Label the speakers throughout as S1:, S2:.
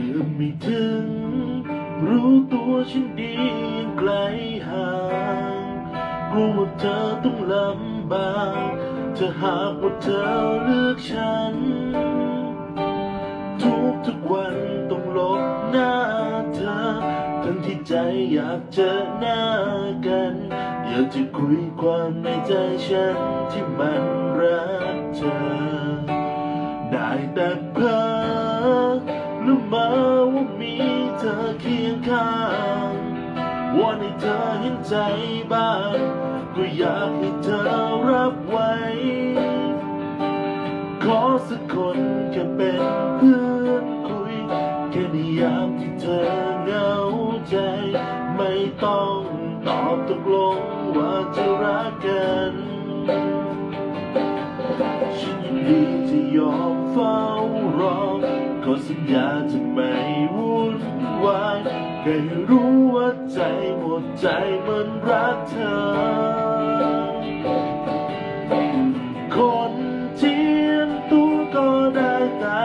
S1: เอื้อมไม่ถึง รู้ตัวฉันดียังไกลห่างกลัวว่าเธอต้องลำบากจะหากว่าเธอเลือกฉัน ทุกทุกวันต้องลบหน้าเธอ ทั้งที่ใจอยากเจอหน้ากัน อยากจะคุยความในใจฉันที่มันรักเธอ ได้แต่เพ้อ รู้มาว่ามีเธอเคียงข้างวอนให้เธอเห็นใจบ้างก็อยากให้เธอรับไว้ ขอสักคนแค่เป็นเพื่อนคุย แค่ในยามที่เธอเหงาใจ ไม่ต้องตอบตกลงว่าจะรักกัน ฉันยินดีจะยอมเฝ้ารอ ขอสัญญาจะไม่วุ่นวายแค่ให้รู้ว่าใจหมดใจมันรักเธอ คนเจียมตัวก็ได้แต่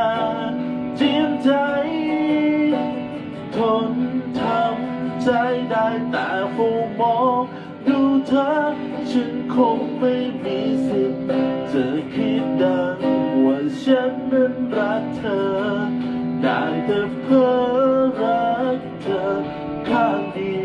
S1: เจียมใจ ทนทำใจได้แต่เฟูมองดูเธอ ฉันคงไม่มีสิทธิ์จะคิดดัง the character can't